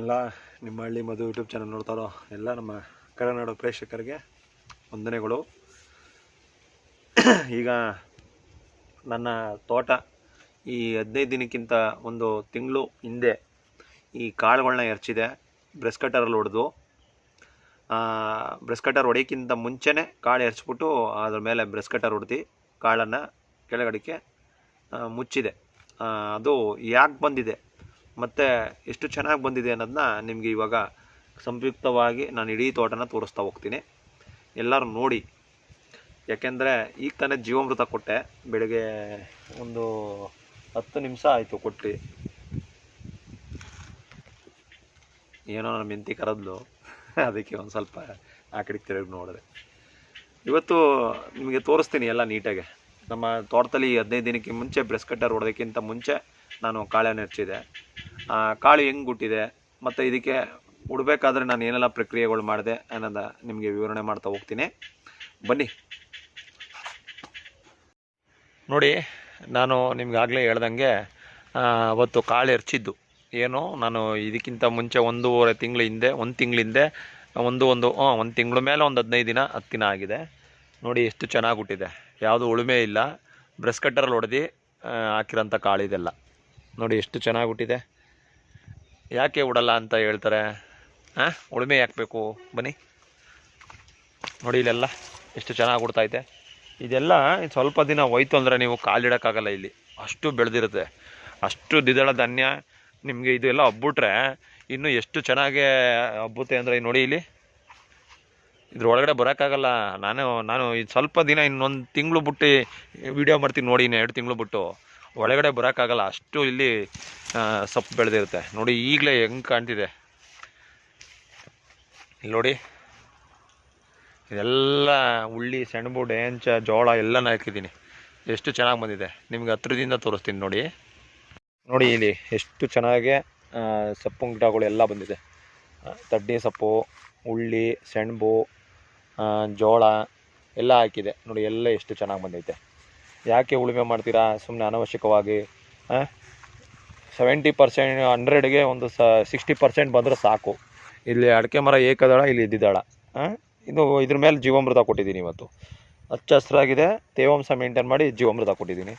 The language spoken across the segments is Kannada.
ಎಲ್ಲ ನಿಮ್ಮ ಹಳ್ಳಿ ಮಧು ಯೂಟ್ಯೂಬ್ ಚಾನಲ್ ನೋಡ್ತಾರೋ ಎಲ್ಲ ನಮ್ಮ ಕರ್ನಾಟಕ ಪ್ರೇಕ್ಷಕರಿಗೆ ವಂದನೆಗಳು. ಈಗ ನನ್ನ ತೋಟ ಈ ಹದಿನೈದು ದಿನಕ್ಕಿಂತ ಒಂದು ತಿಂಗಳು ಹಿಂದೆ ಈ ಕಾಳುಗಳನ್ನ ಎರಚಿದೆ, ಬ್ರೆಸ್ ಕಟ್ಟರಲ್ಲಿ ಹೊಡೆದು ಬ್ರೆಸ್ ಕಟ್ಟರ್ ಹೊಡೆಯೋಕ್ಕಿಂತ ಮುಂಚೆನೇ ಕಾಳು ಎರಚ್ಬಿಟ್ಟು ಅದ್ರ ಮೇಲೆ ಬ್ರೆಸ್ ಕಟ್ಟರ್ ಹೊಡೆದು ಕಾಳನ್ನು ಕೆಳಗಡೆಗೆ ಮುಚ್ಚಿದೆ. ಅದು ಯಾಕೆ ಬಂದಿದೆ? ಮತ್ತು ಎಷ್ಟು ಚೆನ್ನಾಗಿ ಬಂದಿದೆ ಅನ್ನೋದನ್ನ ನಿಮಗೆ ಇವಾಗ ಸಂಯುಕ್ತವಾಗಿ ನಾನು ಇಡೀ ತೋಟನ ತೋರಿಸ್ತಾ ಹೋಗ್ತೀನಿ. ಎಲ್ಲರೂ ನೋಡಿ. ಯಾಕೆಂದರೆ ಈಗ ತಾನೇ ಜೀವಾಮೃತ ಕೊಟ್ಟೆ. ಬೆಳಗ್ಗೆ ಒಂದು ಹತ್ತು ನಿಮಿಷ ಆಯಿತು ಕೊಟ್ಟು. ಏನೋ ನನ್ನ ಮೆಂತಿ ಕರದ್ಲು. ಅದಕ್ಕೆ ಒಂದು ಸ್ವಲ್ಪ ಆ ಕಡೆಗೆ ತಿರುಗಿ ನೋಡಿದೆ. ಇವತ್ತು ನಿಮಗೆ ತೋರಿಸ್ತೀನಿ ಎಲ್ಲ ನೀಟಾಗೆ. ನಮ್ಮ ತೋಟದಲ್ಲಿ ಹದಿನೈದು ದಿನಕ್ಕೆ ಮುಂಚೆ ಬ್ರೆಸ್ ಕಟ್ಟರ್ ಹೊಡೋದಕ್ಕಿಂತ ಮುಂಚೆ ನಾನು ಹೆಚ್ಚಿದೆ. ಆ, ಕಾಳು ಹೆಂಗೆ ಹುಟ್ಟಿದೆ ಮತ್ತು ಇದಕ್ಕೆ ಉಡಬೇಕಾದ್ರೆ ನಾನು ಏನೆಲ್ಲ ಪ್ರಕ್ರಿಯೆಗಳು ಮಾಡಿದೆ ಅನ್ನೋದ ನಿಮಗೆ ವಿವರಣೆ ಮಾಡ್ತಾ ಹೋಗ್ತೀನಿ. ಬನ್ನಿ. ನೋಡಿ ನಾನು ನಿಮ್ಗಾಗಲೇ ಹೇಳ್ದಂಗೆ ಅವತ್ತು ಕಾಳು ಎರ್ಚಿದ್ದು ಏನು ನಾನು ಇದಕ್ಕಿಂತ ಮುಂಚೆ ಒಂದೂವರೆ ತಿಂಗಳ ಹಿಂದೆ ಒಂದು ತಿಂಗಳ ಹಿಂದೆ ಒಂದು ಒಂದು ಹಾಂ ಒಂದು ತಿಂಗಳ ಮೇಲೆ ಒಂದು ಹದಿನೈದು ದಿನ ಹತ್ತು ದಿನ ಆಗಿದೆ. ನೋಡಿ ಎಷ್ಟು ಚೆನ್ನಾಗಿ ಹುಟ್ಟಿದೆ. ಯಾವುದು ಉಳುಮೆ ಇಲ್ಲ. ಬ್ರೆಸ್ ಕಟ್ಟರಲ್ಲಿ ಹೊಡೆದು ಹಾಕಿರೋಂಥ ಕಾಳಿದೆಲ್ಲ ನೋಡಿ ಎಷ್ಟು ಚೆನ್ನಾಗಿ ಹುಟ್ಟಿದೆ. ಯಾಕೆ ಉಡಲ್ಲ ಅಂತ ಹೇಳ್ತಾರೆ. ಹಾಂ ಉಳುಮೆ ಹಾಕಬೇಕು. ಬೇಕು ಬನ್ನಿ. ನೋಡಿ ಇಲ್ಲೆಲ್ಲ ಎಷ್ಟು ಚೆನ್ನಾಗಿ ಹುಡ್ತೈತೆ ಇದೆಲ್ಲ ಸ್ವಲ್ಪ ದಿನ ಹೋಯ್ತು ಅಂದರೆ ನೀವು ಕಾಲಿಡೋಕ್ಕಾಗಲ್ಲ ಇಲ್ಲಿ. ಅಷ್ಟು ಬೆಳೆದಿರುತ್ತೆ. ಅಷ್ಟು ದ್ವಿದಳ ಧಾನ್ಯ ನಿಮಗೆ ಇದೆಲ್ಲ ಹಬ್ಬಿಟ್ರೆ ಇನ್ನು ಎಷ್ಟು ಚೆನ್ನಾಗಿ ಹಬ್ಬುತ್ತೆ ಅಂದರೆ ನೋಡಿ ಇಲ್ಲಿ. ಇದ್ರೊಳಗಡೆ ಬರೋಕ್ಕಾಗಲ್ಲ. ನಾನು ನಾನು ಇದು ಸ್ವಲ್ಪ ದಿನ ಇನ್ನೊಂದು ತಿಂಗಳು ಬಿಟ್ಟು ವಿಡಿಯೋ ಮಾಡ್ತೀನಿ ನೋಡಿ ಇನ್ನು ಎರಡು ತಿಂಗಳು ಬಿಟ್ಟು. ಒಳಗಡೆ ಬರೋಕ್ಕಾಗಲ್ಲ. ಅಷ್ಟು ಇಲ್ಲಿ ಸೊಪ್ಪು ಬೆಳೆದಿರುತ್ತೆ. ನೋಡಿ, ಈಗಲೇ ಹೆಂಗೆ ಕಾಣ್ತಿದೆ. ಇಲ್ಲಿ ನೋಡಿ. ಇದೆಲ್ಲ ಉಳ್ಳಿ, ಸೆಣಬು, ಡೇಂಚ, ಜೋಳ ಎಲ್ಲನೂ ಹಾಕಿದ್ದೀನಿ. ಎಷ್ಟು ಚೆನ್ನಾಗಿ ಬಂದಿದೆ. ನಿಮ್ಗೆ ಹತ್ರದಿಂದ ತೋರಿಸ್ತೀನಿ ನೋಡಿ. ನೋಡಿ ಇಲ್ಲಿ ಎಷ್ಟು ಚೆನ್ನಾಗಿ ಸೊಪ್ಪು ಗಿಡಗಳು ಎಲ್ಲ ಬಂದಿದೆ. ತಡ್ಡಿ ಸೊಪ್ಪು, ಉಳ್ಳಿ, ಸೆಣಬು ಜೋಳ ಎಲ್ಲ ಹಾಕಿದೆ. ನೋಡಿ, ಎಲ್ಲ ಎಷ್ಟು ಚೆನ್ನಾಗಿ ಬಂದೈತೆ. ಯಾಕೆ ಉಳುಮೆ ಮಾಡ್ತೀರಾ? ಸುಮ್ಮನೆ ಅನವಶ್ಯಕವಾಗಿ ಸೆವೆಂಟಿ ಪರ್ಸೆಂಟ್ ಹಂಡ್ರೆಡ್ಗೆ ಒಂದು ಸ ಸಿಕ್ಸ್ಟಿ ಪರ್ಸೆಂಟ್ ಬಂದರೆ ಸಾಕು. ಇಲ್ಲಿ ಅಡಿಕೆ ಮರ ಏಕದಳ, ಇಲ್ಲಿ ಇದ್ದಿದ್ದಾಳ ಇದು ಇದ್ರ ಮೇಲೆ ಜೀವಾಮೃತ ಕೊಟ್ಟಿದ್ದೀನಿ ಇವತ್ತು. ಹಚ್ಚ ಹಸಿರಾಗಿದೆ ತೇವಾಂಶ ಮೇಂಟೈನ್ ಮಾಡಿ ಜೀವಾಮೃತ ಕೊಟ್ಟಿದ್ದೀನಿ.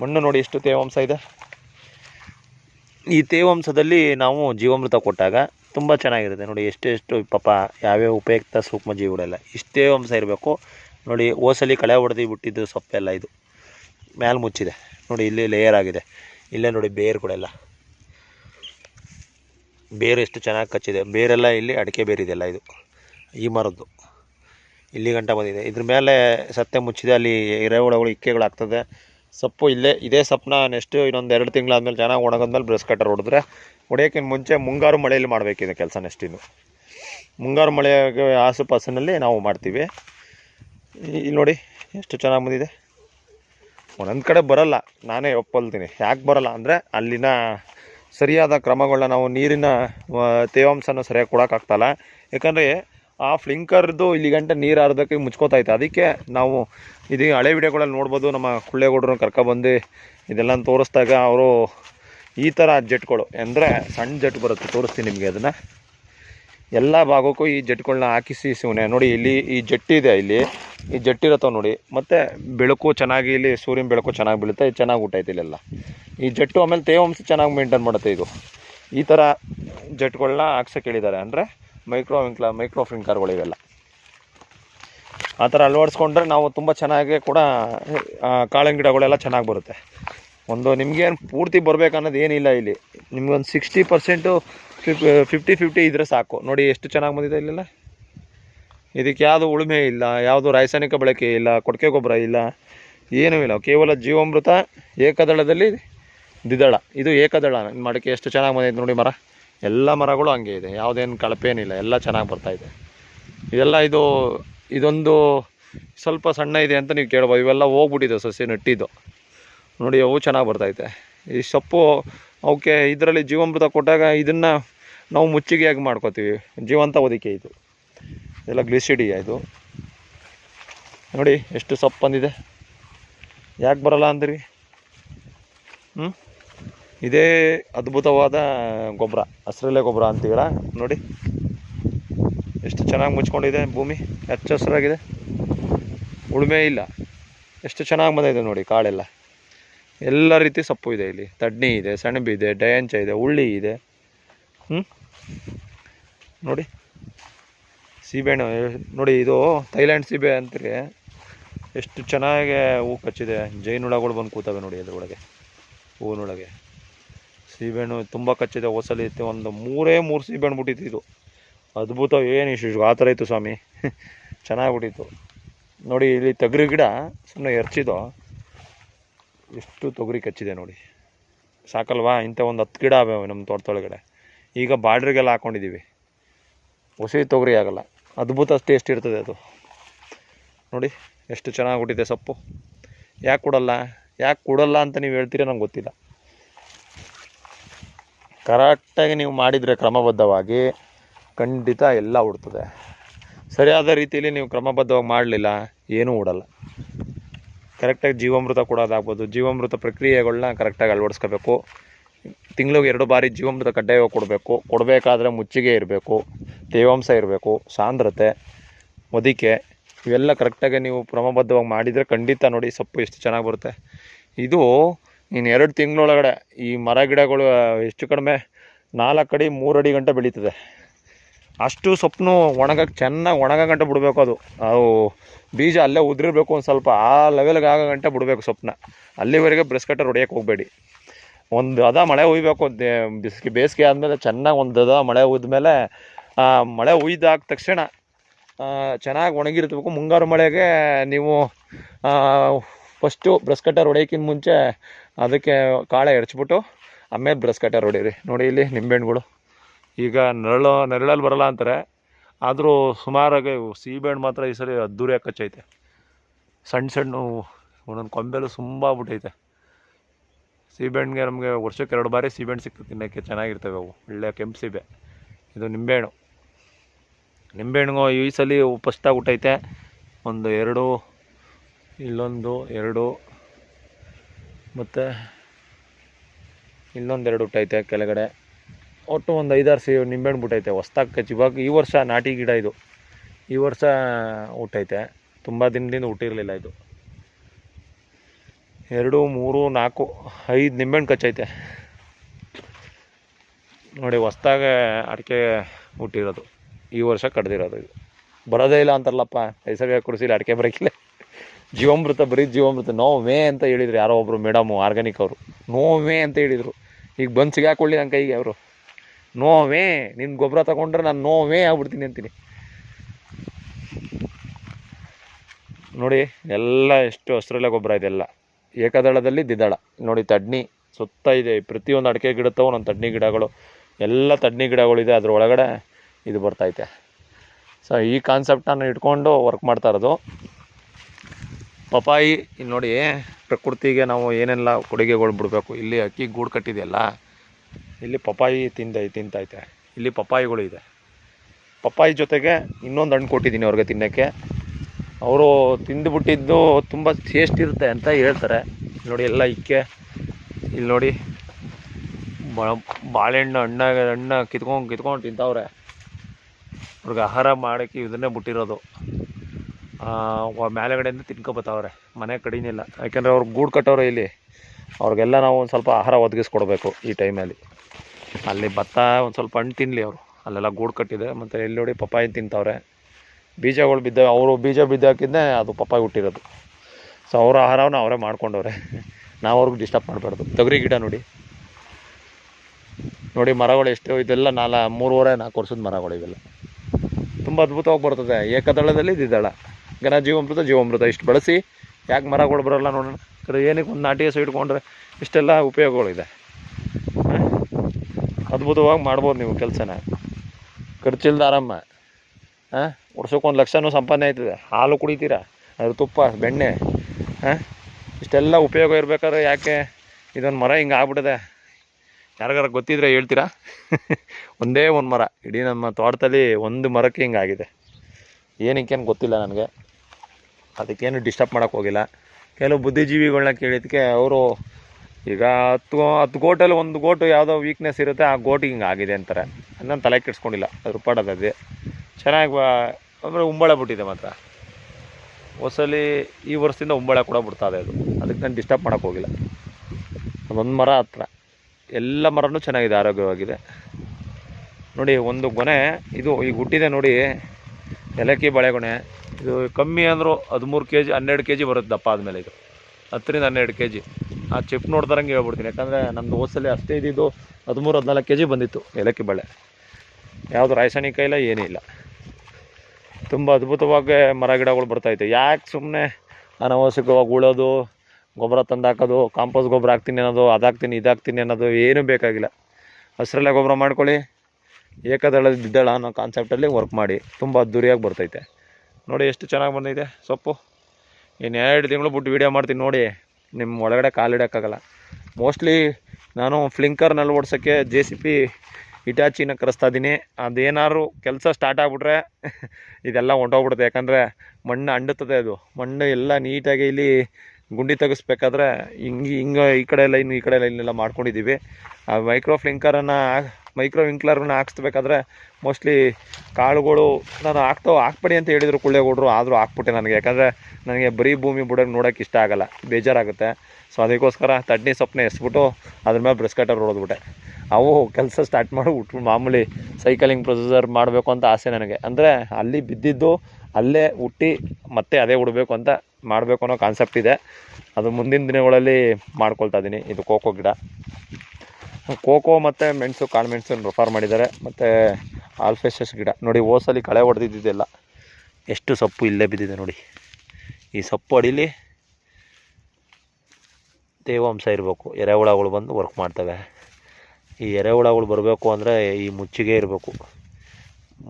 ಮಣ್ಣು ನೋಡಿ ಎಷ್ಟು ತೇವಾಂಶ ಇದೆ. ಈ ತೇವಾಂಶದಲ್ಲಿ ನಾವು ಜೀವಾಮೃತ ಕೊಟ್ಟಾಗ ತುಂಬ ಚೆನ್ನಾಗಿರುತ್ತೆ. ನೋಡಿ ಎಷ್ಟೆಷ್ಟು ಪಾಪ ಯಾವ್ಯಾವ ಉಪಯುಕ್ತ ಸೂಕ್ಷ್ಮ ಜೀವಿಗಳೆಲ್ಲ ಇಷ್ಟು ತೇವಾಂಶ ಇರಬೇಕು. ನೋಡಿ, ಓಸಲಿ ಕಳೆ ಹೊಡೆದು ಬಿಟ್ಟಿದ್ದು ಸೊಪ್ಪೆಲ್ಲ ಇದು. ಮ್ಯಾಲೆ ಮುಚ್ಚಿದೆ. ನೋಡಿ, ಇಲ್ಲಿ ಲೇಯರ್ ಆಗಿದೆ. ಇಲ್ಲೇ ನೋಡಿ, ಬೇರು ಕೂಡ ಎಲ್ಲ ಬೇರು ಎಷ್ಟು ಚೆನ್ನಾಗಿ ಕಚ್ಚಿದೆ. ಬೇರೆಲ್ಲ ಇಲ್ಲಿ ಅಡಿಕೆ ಬೇರಿದೆಲ್ಲ ಇದು ಈ ಮರದ್ದು. ಇಲ್ಲಿ ಗಂಟ ಬಂದಿದೆ. ಇದ್ರ ಮೇಲೆ ಸತ್ತೆ ಮುಚ್ಚಿದೆ. ಅಲ್ಲಿ ಎರೆಹುಳಗಳು, ಇಕ್ಕೆಗಳು ಆಗ್ತದೆ. ಸೊಪ್ಪು ಇಲ್ಲೇ, ಇದೇ ಸೊಪ್ಪನ್ನ ನೆಕ್ಸ್ಟು ಇನ್ನೊಂದು ಎರಡು ತಿಂಗಳಾದ್ಮೇಲೆ ಚೆನ್ನಾಗಿ ಒಣಗಂದ್ಮೇಲೆ ಬ್ರಸ್ ಕಟ್ಟರ್ ಹೊಡೆದ್ರೆ ಹೊಡೆಯೋಕ್ಕಿಂತ ಮುಂಚೆ ಮುಂಗಾರು ಮಳೆಯಲ್ಲಿ ಮಾಡಬೇಕಿದೆ ಕೆಲಸ ನೆಕ್ಸ್ಟ್ ಇನ್ನು. ಮುಂಗಾರು ಮಳೆಗೆ ಆಸುಪಾಸಿನಲ್ಲಿ ನಾವು ಮಾಡ್ತೀವಿ. ಇಲ್ಲಿ ನೋಡಿ, ಎಷ್ಟು ಚೆನ್ನಾಗಿ ಬಂದಿದೆ. ಒಂದೊಂದು ಕಡೆ ಬರಲ್ಲ. ನಾನೇ ಒಪ್ಪಲ್ತೀನಿ. ಯಾಕೆ ಬರಲ್ಲ ಅಂದರೆ ಅಲ್ಲಿನ ಸರಿಯಾದ ಕ್ರಮಗಳನ್ನ ನಾವು ನೀರಿನ ತೇವಾಂಶನ ಸರಿಯಾಗಿ ಕೊಡೋಕ್ಕಾಗ್ತಲ್ಲ ಯಾಕಂದರೆ ಆ ಫ್ಲಿಂಕರ್ದು ಇಲ್ಲಿ ಗಂಟೆ ನೀರು ಅರ್ಧಕ್ಕೆ ಮುಚ್ಕೋತಾ ಐತೆ ಅದಕ್ಕೆ ನಾವು ಇದು ಹಳೆ ವಿಡಿಯೋಗಳಲ್ಲಿ ನೋಡ್ಬೋದು, ನಮ್ಮ ಕುಳ್ಳೆಗೌಡ್ರನ್ನ ಕರ್ಕೊಬಂದು ಇದೆಲ್ಲ ತೋರಿಸ್ದಾಗ ಅವರು ಈ ಥರ ಜೆಟ್ಗಳು. ಅಂದರೆ ಸಣ್ಣ ಜೆಟ್ ಬರುತ್ತೆ. ತೋರಿಸ್ತೀನಿ ನಿಮಗೆ ಅದನ್ನು. ಎಲ್ಲ ಭಾಗಕ್ಕೂ ಈ ಜೆಟ್ಗಳನ್ನ ಹಾಕಿಸಿ ಸುಮ್ಮನೆ ನೋಡಿ, ಇಲ್ಲಿ ಈ ಜೆಟ್ಟಿದೆ ಇಲ್ಲಿ. ಈ ಜೆಟ್ಟಿರತ್ತವ ನೋಡಿ. ಮತ್ತು ಬೆಳಕು ಚೆನ್ನಾಗಿ ಇಲ್ಲಿ ಸೂರ್ಯನ ಬೆಳಕು ಚೆನ್ನಾಗಿ ಬೀಳುತ್ತೆ. ಚೆನ್ನಾಗಿ ಊಟೈತೆ ಇಲ್ಲೆಲ್ಲ. ಈ ಜಟ್ಟು ಆಮೇಲೆ ತೇವಾಂಶ ಚೆನ್ನಾಗಿ ಮೇಂಟೈನ್ ಮಾಡುತ್ತೆ ಇದು. ಈ ಥರ ಜಟ್ಗಳನ್ನ ಹಾಕ್ಸಕ್ಕೆ ಹೇಳಿದ್ದಾರೆ. ಅಂದರೆ ಮೈಕ್ರೋ ವಿಂಕ್ಲ ಮೈಕ್ರೋ ಫಿಂಕರ್ಗಳು ಇವೆಲ್ಲ. ಆ ಥರ ಅಳವಡಿಸ್ಕೊಂಡ್ರೆ ನಾವು ತುಂಬ ಚೆನ್ನಾಗಿ ಕೂಡ ಕಾಳಿನ ಗಿಡಗಳೆಲ್ಲ ಚೆನ್ನಾಗಿ ಬರುತ್ತೆ. ಒಂದು ನಿಮ್ಗೇನು ಪೂರ್ತಿ ಬರಬೇಕು ಅನ್ನೋದು ಏನಿಲ್ಲ ಇಲ್ಲಿ. ನಿಮ್ಗೊಂದು ಸಿಕ್ಸ್ಟಿ ಪರ್ಸೆಂಟು ಫಿಫ್ಟಿ ಫಿಫ್ಟಿ ಇದ್ರೆ ಸಾಕು. ನೋಡಿ ಎಷ್ಟು ಚೆನ್ನಾಗಿ ಬಂದಿದೆ ಇಲ್ಲೆಲ್ಲ? ಇದಕ್ಕೆ ಯಾವುದು ಉಳುಮೆ ಇಲ್ಲ, ಯಾವುದು ರಾಸಾಯನಿಕ ಬಳಕೆ ಇಲ್ಲ ಕೊಟ್ಟಿಗೆ ಗೊಬ್ಬರ ಇಲ್ಲ, ಏನೂ ಇಲ್ಲ. ಕೇವಲ ಜೀವಾಮೃತ ಏಕದಳದಲ್ಲಿ ದ್ವಿದಳ. ಇದು ಏಕದಳ. ಮಡಕೆ ಎಷ್ಟು ಚೆನ್ನಾಗಿ ಬಂದೈತೆ ನೋಡಿ ಮರ. ಎಲ್ಲ ಮರಗಳು ಹಂಗೆ ಇದೆ. ಯಾವುದೇನು ಕಳಪೇನಿಲ್ಲ. ಎಲ್ಲ ಚೆನ್ನಾಗಿ ಬರ್ತಾಯಿದೆ ಇದೆಲ್ಲ ಇದು, ಇದೊಂದು ಸ್ವಲ್ಪ ಸಣ್ಣ ಇದೆ ಅಂತ ನೀವು ಕೇಳ್ಬೋದು. ಇವೆಲ್ಲ ಹೋಗ್ಬಿಟ್ಟಿದೆ ಸಸಿ ನೆಟ್ಟಿದ್ದು ನೋಡಿ ಅವು ಚೆನ್ನಾಗಿ ಬರ್ತೈತೆ ಈ ಸೊಪ್ಪು ಅವಕ್ಕೆ ಇದರಲ್ಲಿ ಜೀವಾಮೃತ ಕೊಟ್ಟಾಗ ಇದನ್ನು ನಾವು ಮುಚ್ಚಿಗೆಯಾಗಿ ಮಾಡ್ಕೋತೀವಿ. ಜೀವಂತ ಒದಿಕೆ ಇದು. ಎಲ್ಲ ಗ್ಲಿಸಿಡಿಯ ಇದು. ನೋಡಿ ಎಷ್ಟು ಸೊಪ್ಪು ಬಂದಿದೆ. ಯಾಕೆ ಬರಲ್ಲ ಅಂದ್ರಿ? ಹ್ಞೂ ಇದೇ ಅದ್ಭುತವಾದ ಗೊಬ್ಬರ, ಹಸಿರೆಲೆ ಗೊಬ್ಬರ ಅಂತೀವಲ್ಲ ನೋಡಿ. ಎಷ್ಟು ಚೆನ್ನಾಗಿ ಮುಚ್ಕೊಂಡಿದೆ ಭೂಮಿ. ಹಚ್ಚ ಹಸಿರಾಗಿದೆ ಉಳುಮೆ ಇಲ್ಲ. ಎಷ್ಟು ಚೆನ್ನಾಗಿ ಬಂದಿದೆ ನೋಡಿ ಕಾಳೆಲ್ಲ. ಎಲ್ಲ ರೀತಿ ಸೊಪ್ಪು ಇದೆ ಇಲ್ಲಿ. ತಡ್ನಿ ಇದೆ, ಸೆಣಬು ಇದೆ, ಡಯಂಚ ಇದೆ ಉಳ್ಳಿ ಇದೆ. ಹ್ಞೂ ನೋಡಿ. ಸೀಬೆಹಣ್ಣು ನೋಡಿ, ಇದು ಥೈಲ್ಯಾಂಡ್ ಸೀಬೆ ಅಂತೀರಿ. ಎಷ್ಟು ಚೆನ್ನಾಗಿ ಹೂ ಕಚ್ಚಿದೆ. ಜೈನುಳಗಳು ಬಂದು ಕೂತವೆ ನೋಡಿ ಅದ್ರೊಳಗೆ. ಹೂವಿನೊಳಗೆ ಸೀಬೆಹಣ್ಣು ತುಂಬ ಕಚ್ಚಿದೆ. ಹೊಸಲಿ ಇತ್ತು. ಒಂದು ಮೂರೇ ಮೂರು ಸೀಬೆಹಣ್ಣು ಬಿಟ್ಟಿತ್ತು ಇದು. ಅದ್ಭುತ, ಏನು ಇಶ್ಯೂ ಆ ಥರ ಇತ್ತು ಸ್ವಾಮಿ. ಚೆನ್ನಾಗಿ ಬಿಟ್ಟಿತ್ತು. ನೋಡಿ, ಇಲ್ಲಿ ತೊಗರಿ ಗಿಡ ಸುಮ್ಮನೆ ಎರ್ಚಿದೋ ಎಷ್ಟು ತೊಗರಿ ಕಚ್ಚಿದೆ ನೋಡಿ. ಸಾಕಲ್ವಾ? ಇಂಥ ಒಂದು ಹತ್ತು ಗಿಡ ಅವೆ ನಮ್ಮ ತೋಟದೊಳಗಡೆ. ಈಗ ಬಾರ್ಡ್ರಿಗೆಲ್ಲ ಹಾಕ್ಕೊಂಡಿದ್ದೀವಿ ಹುಸಿ ತೊಗರಿ ಆಗಲ್ಲ. ಅದ್ಭುತ ಟೇಸ್ಟ್ ಇರ್ತದೆ ಅದು. ನೋಡಿ, ಎಷ್ಟು ಚೆನ್ನಾಗಿ ಹುಟ್ಟಿದೆ ಸೊಪ್ಪು. ಯಾಕೆ ಕೊಡಲ್ಲ? ಯಾಕೆ ಕೊಡಲ್ಲ ಅಂತ ನೀವು ಹೇಳ್ತೀರಾ ನಂಗೆ ಗೊತ್ತಿಲ್ಲ. ಕರೆಕ್ಟಾಗಿ ನೀವು ಮಾಡಿದರೆ ಕ್ರಮಬದ್ಧವಾಗಿ ಖಂಡಿತ ಎಲ್ಲ ಹುಡ್ತದೆ. ಸರಿಯಾದ ರೀತಿಯಲ್ಲಿ ನೀವು ಕ್ರಮಬದ್ಧವಾಗಿ ಮಾಡಲಿಲ್ಲ, ಏನೂ ಉಡಲ್ಲ. ಕರೆಕ್ಟಾಗಿ ಜೀವಾಮೃತ ಕೊಡೋದಾಗ್ಬೋದು ಜೀವಾಮೃತ ಪ್ರಕ್ರಿಯೆಗಳನ್ನ ಕರೆಕ್ಟಾಗಿ ಅಳವಡಿಸ್ಕೋಬೇಕು. ತಿಂಗಳಿಗೆ ಎರಡು ಬಾರಿ ಜೀವಾಮೃತ ಕಡ್ಡಾಯವಾಗಿ ಕೊಡಬೇಕು. ಕೊಡಬೇಕಾದ್ರೆ ಮುಚ್ಚಿಗೆ ಇರಬೇಕು, ತೇವಾಂಶ ಇರಬೇಕು, ಸಾಂದ್ರತೆ, ಹೊದಿಕೆ, ಇವೆಲ್ಲ ಕರೆಕ್ಟಾಗಿ ನೀವು ಕ್ರಮಬದ್ಧವಾಗಿ ಮಾಡಿದರೆ ಖಂಡಿತ ನೋಡಿ ಸೊಪ್ಪು ಎಷ್ಟು ಚೆನ್ನಾಗಿ ಬರುತ್ತೆ. ಇದು ಇನ್ನು ಎರಡು ತಿಂಗಳೊಳಗಡೆ ಈ ಮರ ಗಿಡಗಳು ಹೆಚ್ಚು ಕಡಿಮೆ ನಾಲ್ಕು ಅಡಿ, ಮೂರು ಅಡಿ ಗಂಟೆ ಬೆಳೀತದೆ. ಅಷ್ಟು ಸೊಪ್ಪು ಒಣಗಕ್ಕೆ ಚೆನ್ನಾಗಿ ಒಣಗ ಗಂಟೆ ಬಿಡಬೇಕು ಅದು. ಅವು ಬೀಜ ಅಲ್ಲೇ ಉದುರಿರ್ಬೇಕು ಒಂದು ಸ್ವಲ್ಪ. ಆ ಲೆವೆಲ್ಗೆ ಆಗೋ ಗಂಟೆ ಬಿಡಬೇಕು ಸೊಪ್ಪನ್ನ ಅಲ್ಲಿವರೆಗೆ ಬ್ರಷ್ ಕಟ್ಟರ್ ಹೊಡಿಯೋಕೆ ಹೋಗಬೇಡಿ. ಒಂದು ಅದ ಮಳೆ ಹುಯ್ಬೇಕು. ಬಿಸಿ ಬೇಸಿಗೆ ಆದಮೇಲೆ ಚೆನ್ನಾಗಿ ಒಂದು ಅದ ಮಳೆ ಆ, ಮಳೆ ಹುಯ್ದಾದ ತಕ್ಷಣ ಚೆನ್ನಾಗಿ ಒಣಗಿರ್ತಬೇಕು ಮುಂಗಾರು ಮಳೆಗೆ ನೀವು ಫಸ್ಟು ಬ್ರಷ್ ಕಟ್ಟರ್ ಹೊಡೆಯೋಕ್ಕಿಂತ ಮುಂಚೆ ಅದಕ್ಕೆ ಕಾಳೆ ಎಡ್ಚ್ಬಿಟ್ಟು ಆಮೇಲೆ ಬ್ರಷ್ ಕಟ್ಟರ್ ಹೊಡೀರಿ. ನೋಡಿ ಇಲ್ಲಿ ನಿಂಬೆಹಣ್ಣುಗಳು. ಈಗ ನೆರಳು, ನೆರಳಲ್ಲಿ ಬರಲ್ಲ ಅಂತಾರೆ. ಆದರೂ ಸುಮಾರಾಗಿ ಸೀಬೆಹಣ್ಣು ಮಾತ್ರ ಈ ಸರಿ ಅದ್ದೂರಿಯಾಗಿ ಕಚ್ಚೈತೆ ಸಣ್ಣ ಸಣ್ಣ ಒಂದೊಂದು ಕೊಂಬೆಲು ತುಂಬ ಆಗ್ಬಿಟ್ಟೈತೆ ಸೀಬೆಹಣ್ಣಿಗೆ ನಮಗೆ ವರ್ಷಕ್ಕೆ ಎರಡು ಬಾರಿ ಸೀಬೆಹಣ್ಣು ಸಿಗ್ತದೆ ತಿನ್ನೋಕ್ಕೆ, ಚೆನ್ನಾಗಿರ್ತವೆ ಅವು. ಒಳ್ಳೆ ಕೆಂಪು ಸೀಬೆ ಇದು ನಿಂಬೆಹಣ್ಣು. ನಿಂಬೆಹಣ್ಣು ಈ ಸಲ ಫಸ್ಟಾಗಿ ಹುಟ್ಟೈತೆ ಒಂದು ಎರಡು, ಇಲ್ಲೊಂದು ಎರಡು, ಮತ್ತು ಇಲ್ಲೊಂದೆರಡು ಹುಟ್ಟೈತೆ ಕೆಳಗಡೆ. ಒಟ್ಟು ಒಂದು ಐದಾರು ಸಿ ನಿಂಬೆಹಣ್ಣು ಬಿಟ್ಟೈತೆ ಹೊಸ್ದಾಗಿ ಇವಾಗ ಈ ವರ್ಷ ನಾಟಿ ಗಿಡ ಇದು. ಈ ವರ್ಷ ಹುಟ್ಟೈತೆ ತುಂಬ ದಿನದಿಂದ ಹುಟ್ಟಿರಲಿಲ್ಲ ಇದು. ಎರಡು, ಮೂರು, ನಾಲ್ಕು, ಐದು ನಿಂಬೆಹಣ್ಣು ಕಚ್ಚೈತೆ ನೋಡಿ, ಹೊಸ್ದಾಗೆ ಅಡಿಕೆ ಹುಟ್ಟಿರೋದು ಈ ವರ್ಷ ಕಡ್ದಿರೋದು ಇದು. ಬರೋದೇ ಇಲ್ಲ ಅಂತಾರಲ್ಲಪ್ಪ. ಐಸರ್ಗ ಕುಡಿಸಿಲ್ಲ ಅಡಿಕೆ ಬರೋಕ್ಕಿಲ್ಲ ಜೀವಾಮೃತ, ಬರೀ ಜೀವಾಮೃತ. ನೋವೇ ಅಂತ ಹೇಳಿದ್ರು ಯಾರೋ ಒಬ್ಬರು ಮೇಡಮು ಆರ್ಗ್ಯಾನಿಕ್ ಅವರು. ನೋವೇ ಅಂತ ಹೇಳಿದರು. ಈಗ ಬಂದು ಸಿಗಾಕೊಳ್ಳಿ ನನ್ನ ಕೈಗೆ ಅವರು. ನೋವೇ ನಿನ್ನ ಗೊಬ್ಬರ ತಗೊಂಡ್ರೆ ನಾನು ನೋವೇ ಆಗ್ಬಿಡ್ತೀನಿ ಅಂತೀನಿ. ನೋಡಿ, ಎಲ್ಲ ಎಷ್ಟು ಹಸ್ರಲೆ ಗೊಬ್ಬರ ಇದೆಲ್ಲ ಏಕದಳದಲ್ಲಿ ದಿದಳ ನೋಡಿ, ತಡ್ನಿ, ಸುತ್ತ ಇದೆ, ಪ್ರತಿಯೊಂದು ಅಡಿಕೆ ಗಿಡತ್ತವು ನನ್ನ ತಡ್ನಿ ಗಿಡಗಳು. ಎಲ್ಲ ತಡ್ನಿ ಗಿಡಗಳಿದೆ ಅದ್ರ ಒಳಗಡೆ ಇದು ಬರ್ತೈತೆ ಸೊ ಈ ಕಾನ್ಸೆಪ್ಟನ್ನು ಇಟ್ಕೊಂಡು ವರ್ಕ್ ಮಾಡ್ತಾ ಇರೋದು. ಪಪಾಯಿ ಇಲ್ಲಿ ನೋಡಿ, ಪ್ರಕೃತಿಗೆ ನಾವು ಏನೆಲ್ಲ ಕೊಡುಗೆಗಳು ಬಿಡಬೇಕು? ಇಲ್ಲಿ ಅಕ್ಕಿ ಗೂಡು ಕಟ್ಟಿದೆಯಲ್ಲ ಇಲ್ಲಿ ಪಪಾಯಿ ತಿಂದ ತಿಂತೈತೆ ಇಲ್ಲಿ ಪಪಾಯಿಗಳು ಇದೆ. ಪಪ್ಪಾಯಿ ಜೊತೆಗೆ ಇನ್ನೊಂದು ಹಣ್ಣು ಕೊಟ್ಟಿದ್ದೀನಿ ಅವ್ರಿಗೆ ತಿನ್ನೋಕ್ಕೆ. ಅವರು ತಿಂದುಬಿಟ್ಟಿದ್ದು ತುಂಬ ಟೇಸ್ಟ್ ಇರುತ್ತೆ ಅಂತ ಹೇಳ್ತಾರೆ. ನೋಡಿ ಎಲ್ಲ ಇಕ್ಕೆ. ಇಲ್ಲಿ ನೋಡಿ ಬಾಳೆಹಣ್ಣು ಹಣ್ಣ ಹಣ್ಣ ಕಿತ್ಕೊಂಡು ಕಿತ್ಕೊಂಡು ತಿಂತಾವ್ರೆ. ಅವ್ರಿಗೆ ಆಹಾರ ಮಾಡೋಕ್ಕೆ ಇದನ್ನೇ ಬಿಟ್ಟಿರೋದು. ಮೇಲೆಗಡೆಯಿಂದ ತಿನ್ಕೊಬತ್ತವ್ರೆ. ಮನೆ ಕಡಿನಿಲ್ಲ ಯಾಕೆಂದರೆ ಅವ್ರು ಗೂಡು ಕಟ್ಟೋರು ಇಲ್ಲಿ. ಅವ್ರಿಗೆಲ್ಲ ನಾವು ಒಂದು ಸ್ವಲ್ಪ ಆಹಾರ ಒದಗಿಸ್ಕೊಡ್ಬೇಕು ಈ ಟೈಮಲ್ಲಿ ಅಲ್ಲಿ ಭತ್ತ ಒಂದು ಸ್ವಲ್ಪ ಹಣ್ಣು ತಿನ್ನಲಿ ಅವರು. ಅಲ್ಲೆಲ್ಲ ಗೂಡು ಕಟ್ಟಿದೆ. ಮತ್ತು ಎಲ್ಲಿ ನೋಡಿ ಪಪ್ಪಾಯಿ ತಿಂತವ್ರೆ. ಬೀಜಗಳು ಬಿದ್ದ, ಅವರು ಬೀಜ ಬಿದ್ದಾಕಿದ್ದೆ ಅದು ಪಪ್ಪಾಯಿ ಹುಟ್ಟಿರೋದು. ಸೊ ಅವರ ಆಹಾರವನ್ನು ಅವರೇ ಮಾಡ್ಕೊಂಡವ್ರೆ. ನಾವು ಅವ್ರಿಗೆ ಡಿಸ್ಟರ್ಬ್ ಮಾಡಬಾರ್ದು. ತೊಗರಿ ಗಿಡ ನೋಡಿ. ನೋಡಿ ಮರಗಳು ಎಷ್ಟು ಇದೆಲ್ಲ ನಾಲ ಮೂರುವರೆ, ನಾಲ್ಕು ವರ್ಷದ ಮರಗಳು ಇವೆಲ್ಲ. ತುಂಬ ಅದ್ಭುತವಾಗಿ ಬರ್ತದೆ. ಏಕದಳದಲ್ಲಿ ದ್ವಿದಳ ಘನ ಜೀವಾಮೃತ ಜೀವಾಮೃತ. ಇಷ್ಟು ಬಳಸಿ ಯಾಕೆ ಮರಗಳು ಬರೋಲ್ಲ ನೋಡೋಣ. ಏನಕ್ಕೆ ಒಂದು ನಾಟಿ ಹಸು ಇಟ್ಕೊಂಡ್ರೆ ಇಷ್ಟೆಲ್ಲ ಉಪಯೋಗಗಳಿದೆ? ಅದ್ಭುತವಾಗಿ ಮಾಡ್ಬೋದು ನೀವು ಕೆಲಸನ. ಖರ್ಚಿಲ್ದ ಆರಾಮ ಹಾಂ ವರ್ಷಕ್ಕೆ ಒಂದು ಲಕ್ಷನೂ ಸಂಪಾದನೆ ಆಯ್ತದೆ. ಹಾಲು ಕುಡಿತೀರಾ? ಅದ್ರ ತುಪ್ಪ, ಬೆಣ್ಣೆ ಹಾಂ ಇಷ್ಟೆಲ್ಲ ಉಪಯೋಗ ಇರಬೇಕಾದ್ರೆ ಯಾಕೆ ಇದೊಂದು ಮರ ಹಿಂಗೆ ಆಗ್ಬಿಟ್ಟಿದೆ ಯಾರಿಗಾರ ಗೊತ್ತಿದ್ರೆ ಹೇಳ್ತೀರಾ? ಒಂದೇ ಒಂದು ಮರ. ಇಡೀ ನಮ್ಮ ತೋಟದಲ್ಲಿ ಒಂದು ಮರಕ್ಕೆ ಹಿಂಗಾಗಿದೆ ಏನಕ್ಕೇನು ಗೊತ್ತಿಲ್ಲ ನನಗೆ. ಅದಕ್ಕೇನು ಡಿಸ್ಟರ್ಬ್ ಮಾಡೋಕ್ಕೋಗಿಲ್ಲ ಕೆಲವು ಬುದ್ಧಿಜೀವಿಗಳನ್ನ ಕೇಳಿದ್ದಕ್ಕೆ ಅವರು ಈಗ ಹತ್ತು ಹತ್ತು ಗೋಟಲ್ಲಿ ಒಂದು ಗೋಟು ಯಾವುದೋ ವೀಕ್ನೆಸ್ ಇರುತ್ತೆ, ಆ ಗೋಟಿಗೆ ಹಿಂಗೆ ಆಗಿದೆ ಅಂತಾರೆ. ನಾನು ತಲೆ ಕೆಡಿಸ್ಕೊಂಡಿಲ್ಲ ಅದು ಪಾಡೋದು ಅದೇ ಚೆನ್ನಾಗಿ ಅಂದರೆ ಉಂಬಳ ಬಿಟ್ಟಿದೆ ಮಾತ್ರ. ಹೊಸಲಿ ಈ ವರ್ಷದಿಂದ ಉಂಬಳ ಕೂಡ ಬಿಡ್ತಾ ಇದೆ ಅದು. ಅದಕ್ಕೆ ನಾನು ಡಿಸ್ಟರ್ಬ್ ಮಾಡೋಕ್ಕೆ ಹೋಗಿಲ್ಲ. ಅದೊಂದು ಮರ ಹತ್ರ. ಎಲ್ಲ ಮರನೂ ಚೆನ್ನಾಗಿದೆ, ಆರೋಗ್ಯವಾಗಿದೆ. ನೋಡಿ, ಒಂದು ಗೊನೆ, ಇದು ಈಗ ಹುಟ್ಟಿದೆ ನೋಡಿ. ಎಲಕ್ಕಿ ಬಾಳೆಗೊನೆ. ಇದು ಕಮ್ಮಿ ಅಂದರೂ ಹದಿಮೂರು ಕೆ ಜಿ ಹನ್ನೆರಡು ಕೆ ಜಿ ಬರುತ್ತೆ ದಪ್ಪ ಆದಮೇಲೆ ಇದು. ಹತ್ತರಿಂದ ಹನ್ನೆರಡು ಕೆ ಜಿ ಆ ಚಿಪ್ ನೋಡ್ದಾರಂಗೆ ಹೇಳ್ಬಿಡ್ತೀನಿ. ಯಾಕಂದರೆ ನಮ್ಮದು ಹೋಸಲೆ ಅಷ್ಟೇ ಇದ್ದಿದ್ದು ಹದಿಮೂರು, ಹದಿನಾಲ್ಕು ಕೆ ಜಿ ಬಂದಿತ್ತು ಏಲಕ್ಕಿ ಬಳೆ. ಯಾವುದು ರಾಸಾಯನಿಕ ಇಲ್ಲ, ಏನೂ ಇಲ್ಲ. ತುಂಬ ಅದ್ಭುತವಾಗಿ ಮರ ಗಿಡಗಳು ಬರ್ತಾಯಿತ್ತು ಯಾಕೆ ಸುಮ್ಮನೆ ಅನವಶ್ಯಕವಾಗಿ ಉಳೋದು, ಗೊಬ್ಬರ ತಂದು ಹಾಕೋದು ಕಾಂಪೋಸ್ಟ್ ಗೊಬ್ಬರ ಹಾಕ್ತೀನಿ ಅನ್ನೋದು ಅದಾಕ್ತೀನಿ ಇದಾಕ್ತೀನಿ ಅನ್ನೋದು ಏನೂ ಬೇಕಾಗಿಲ್ಲ. ಹಸಿರಲ್ಲ ಗೊಬ್ಬರ ಮಾಡ್ಕೊಳ್ಳಿ. ಏಕದಳ ಬಿದ್ದಳ ಅನ್ನೋ ಕಾನ್ಸೆಪ್ಟಲ್ಲಿ ವರ್ಕ್ ಮಾಡಿ. ತುಂಬ ಅದ್ದೂರಿಯಾಗಿ ಬರ್ತೈತೆ. ನೋಡಿ ಎಷ್ಟು ಚೆನ್ನಾಗಿ ಬಂದೈತೆ ಸೊಪ್ಪು. ಇನ್ನು ಎರಡು ತಿಂಗಳು ಬಿಟ್ಟು ವೀಡಿಯೋ ಮಾಡ್ತೀನಿ ನೋಡಿ. ನಿಮ್ಮ ಒಳಗಡೆ ಕಾಲಿಡೋಕ್ಕಾಗಲ್ಲ ಮೋಸ್ಟ್ಲಿ ನಾನು ಫ್ಲಿಂಕರ್ನಲ್ಲಿ ಓಡಿಸೋಕ್ಕೆ ಜೆ ಸಿ ಪಿ ಇಟಾಚಿನ ಕರೆಸ್ತಾ ಇದ್ದೀನಿ ಅದೇನಾದ್ರು ಕೆಲಸ ಸ್ಟಾರ್ಟ್ ಆಗಿಬಿಟ್ರೆ ಇದೆಲ್ಲ ಹೊಂಟೋಗ್ಬಿಡುತ್ತೆ. ಯಾಕಂದರೆ ಮಣ್ಣು ಅಂಡುತ್ತದೆ ಅದು. ಮಣ್ಣು ಎಲ್ಲ ನೀಟಾಗಿ ಇಲ್ಲಿ ಗುಂಡಿ ತೆಗೆಸ್ಬೇಕಾದ್ರೆ ಹಿಂಗೆ ಹಿಂಗೆ ಈ ಕಡೆ ಇನ್ನು ಈ ಕಡೆ ಎಲ್ಲ ಇನ್ನೆಲ್ಲ ಮಾಡ್ಕೊಂಡಿದ್ದೀವಿ. ಆ ಮೈಕ್ರೋ ಫ್ಲಿಂಕರನ್ನು ಮೈಕ್ರೋ ವಿಂಕ್ಲರ್ನ ಹಾಕ್ಸ್ಬೇಕಾದ್ರೆ ಮೋಸ್ಟ್ಲಿ ಕಾಳುಗಳು ನಾನು ಹಾಕ್ತೋ ಹಾಕ್ಬೇಡಿ ಅಂತ ಹೇಳಿದ್ರು ಹುಡ್ರು ಆದರೂ ಹಾಕ್ಬಿಟ್ಟೆ ನನಗೆ. ಯಾಕಂದರೆ ನನಗೆ ಬರೀ ಭೂಮಿ ಬುಡಕ್ಕೆ ನೋಡೋಕೆ ಇಷ್ಟ ಆಗಲ್ಲ, ಬೇಜಾರಾಗುತ್ತೆ. ಸೊ ಅದಕ್ಕೋಸ್ಕರ ತಡ್ನಿ ಸೊಪ್ಪನ್ನ ಎಸ್ಬಿಟ್ಟು ಅದ್ರ ಮೇಲೆ ಬ್ರಷ್ ಕಟ್ಟರ್ ಹೊಡೆದ್ಬಿಟ್ಟೆ. ಅವು ಕೆಲಸ ಸ್ಟಾರ್ಟ್ ಮಾಡಿ ಉಟ್ಟು ಮಾಮೂಲಿ ಸೈಕಲಿಂಗ್ ಪ್ರೊಸೀಜರ್ ಮಾಡಬೇಕು ಅಂತ ಆಸೆ ನನಗೆ. ಅಂದರೆ ಅಲ್ಲಿ ಬಿದ್ದಿದ್ದು ಅಲ್ಲೇ ಹುಟ್ಟಿ ಮತ್ತೆ ಅದೇ ಉಡಬೇಕು ಅಂತ ಮಾಡಬೇಕು ಅನ್ನೋ ಕಾನ್ಸೆಪ್ಟ್ ಇದೆ. ಅದು ಮುಂದಿನ ದಿನಗಳಲ್ಲಿ ಮಾಡ್ಕೊಳ್ತಾ ಇದ್ದೀನಿ ಇದು ಕೋಕೋ ಗಿಡ. ಕೋಕೋ ಮತ್ತು ಮೆಣಸು, ಕಾಳು ಮೆಣಸನ್ನು ರೆಫರ್ ಮಾಡಿದ್ದಾರೆ. ಮತ್ತು ಆಲ್ಫೆಸಸ್ ಗಿಡ. ನೋಡಿ, ಓಸಲಿ ಕಳೆ ಹೊಡೆದಿದ್ದೆಲ್ಲ ಎಷ್ಟು ಸೊಪ್ಪು ಇಲ್ಲೇ ಬಿದ್ದಿದೆ ನೋಡಿ. ಈ ಸೊಪ್ಪು ಅಡಿಲಿ ತೇವಾಂಶ ಇರಬೇಕು. ಎರೆಹುಳಗಳು ಬಂದು ವರ್ಕ್ ಮಾಡ್ತವೆ. ಈ ಎರೆಹುಳಗಳು ಬರಬೇಕು ಅಂದರೆ ಈ ಮುಚ್ಚಿಗೆ ಇರಬೇಕು.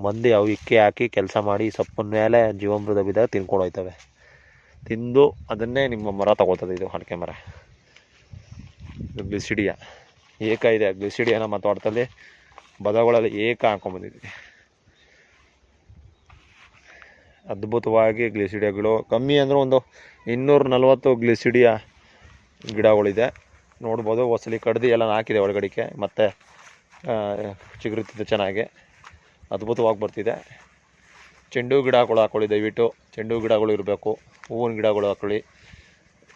ಮಂದಿ ಅವು ಇಕ್ಕಿ ಹಾಕಿ ಕೆಲಸ ಮಾಡಿ ಸೊಪ್ಪಿನ ಮೇಲೆ ಜೀವಾಮೃತ ಬಿದ್ದಾಗ ತಿನ್ಕೊಂಡು ಹೋಯ್ತವೆ. ತಿಂದು ಅದನ್ನೇ ನಿಮ್ಮ ಮರ ತಗೊಳ್ತದೆ ಇದು ಅಡಿಕೆ ಮರ ಇದು ಗ್ಲಿಸಿಡಿಯ ಏಕ ಇದೆ ಗ್ಲಿಸಿಡಿಯನ ಮತ್ತು ತೋಟದಲ್ಲಿ ಬದಗಳಲ್ಲಿ ಏಕ ಹಾಕೊಂಡ್ಬಂದಿದ್ವಿ. ಅದ್ಭುತವಾಗಿ ಗ್ಲಿಸಿಡಿಯಗಳು ಕಮ್ಮಿ ಅಂದರೆ ಒಂದು ಇನ್ನೂರ ನಲ್ವತ್ತು ಗ್ಲಿಸಿಡಿಯ ಗಿಡಗಳಿದೆ. ನೋಡ್ಬೋದು, ಹೊಸಲಿ ಕಡ್ದು ಎಲ್ಲ ಹಾಕಿದೆ ಒಳಗಡಿಕೆ ಮತ್ತು ಚಿಗುರುತ್ತಿದೆ ಚೆನ್ನಾಗಿ, ಅದ್ಭುತವಾಗಿ ಬರ್ತಿದೆ. ಚೆಂಡು ಗಿಡಗಳು ಹಾಕೊಳ್ಳಿ, ದಯವಿಟ್ಟು. ಚೆಂಡು ಗಿಡಗಳು ಇರಬೇಕು, ಹೂವಿನ ಗಿಡಗಳು ಹಾಕೊಳ್ಳಿ.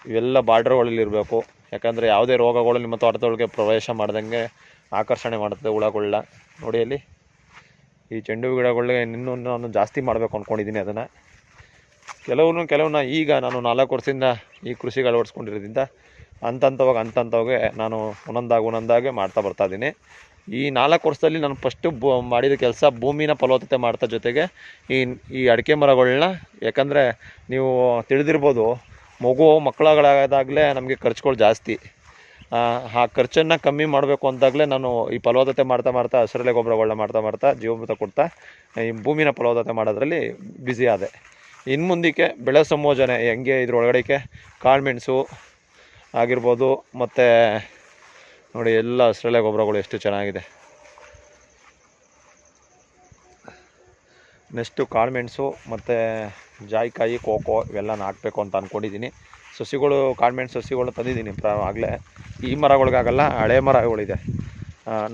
ಇವೆಲ್ಲ ಬಾರ್ಡ್ರ್ಗಳಲ್ಲಿ ಇರಬೇಕು. ಯಾಕಂದರೆ ಯಾವುದೇ ರೋಗಗಳು ನಿಮ್ಮ ತೋಟದೊಳಗೆ ಪ್ರವೇಶ ಮಾಡ್ದಂಗೆ ಆಕರ್ಷಣೆ ಮಾಡುತ್ತೆ ಹುಳಗಳನ್ನ ನೋಡಿ ಅಲ್ಲಿ ಈ ಚೆಂಡು ಗಿಡಗಳಿಗೆ ಇನ್ನೂ ನಾನು ಜಾಸ್ತಿ ಮಾಡಬೇಕು ಅಂದ್ಕೊಂಡಿದ್ದೀನಿ ಅದನ್ನು. ಕೆಲವನ್ನು ಕೆಲವನ್ನ ಈಗ ನಾನು ನಾಲ್ಕು ವರ್ಷದಿಂದ ಈ ಕೃಷಿಗೆ ಅಳವಡಿಸ್ಕೊಂಡಿರೋದ್ರಿಂದ ಹಂತಂತವಾಗಿ ಹಂತಂತವಾಗಿ ನಾನು ಒಂದೊಂದಾಗಿ ಒಂದೊಂದಾಗೆ ಮಾಡ್ತಾ ಬರ್ತಾ ಇದ್ದೀನಿ. ಈ ನಾಲ್ಕು ವರ್ಷದಲ್ಲಿ ನಾನು ಫಸ್ಟು ಬೂ ಮಾಡಿದ ಕೆಲಸ ಭೂಮಿನ ಫಲವತ್ತತೆ ಮಾಡ್ತಾ ಜೊತೆಗೆ ಈ ಈ ಅಡಿಕೆ ಮರಗಳನ್ನ ಯಾಕಂದರೆ ನೀವು ತಿಳಿದಿರ್ಬೋದು ಮಗು ಮಕ್ಕಳುಗಳಾದಾಗಲೇ ನಮಗೆ ಖರ್ಚುಗಳು ಜಾಸ್ತಿ. ಆ ಖರ್ಚನ್ನು ಕಮ್ಮಿ ಮಾಡಬೇಕು ಅಂದಾಗಲೇ ನಾನು ಈ ಫಲವತ್ತತೆ ಮಾಡ್ತಾ ಮಾಡ್ತಾ ಹಸಿರೆಲೆ ಗೊಬ್ಬರಗಳನ್ನ ಮಾಡ್ತಾ ಮಾಡ್ತಾ ಜೀವಾಮೃತ ಕೊಡ್ತಾ, ಈ ಭೂಮಿನ ಫಲವತ್ತತೆ ಮಾಡೋದ್ರಲ್ಲಿ ಬ್ಯುಸಿ ಆದೆ. ಇನ್ನು ಮುಂದಕ್ಕೆ ಬೆಳೆ ಸಂಯೋಜನೆ ಹೆಂಗೆ ಇದ್ರೊಳಗಡೆಗೆ ಕಾಳುಮೆಣಸು ಆಗಿರ್ಬೋದು, ಮತ್ತು ನೋಡಿ ಎಲ್ಲ ಹಸಿರೆಲೆ ಗೊಬ್ಬರಗಳು ಎಷ್ಟು ಚೆನ್ನಾಗಿದೆ. ನೆಕ್ಸ್ಟು ಕಾಳುಮೆಣಸು ಮತ್ತು ಜಾಯಿಕಾಯಿ, ಕೋಕೋ ಇವೆಲ್ಲ ನಾಟಬೇಕು ಅಂತ ಅಂದ್ಕೊಂಡಿದ್ದೀನಿ ಸಸಿಗಳು ಕಾಳುಮೆಣಸು ಸಸಿಗಳು ತಂದಿದ್ದೀನಿ. ಪ್ರ, ಆಗಲೇ ಈ ಮರಗಳಿಗಾಗಲ್ಲ, ಹಳೆ ಮರಗಳಿದೆ.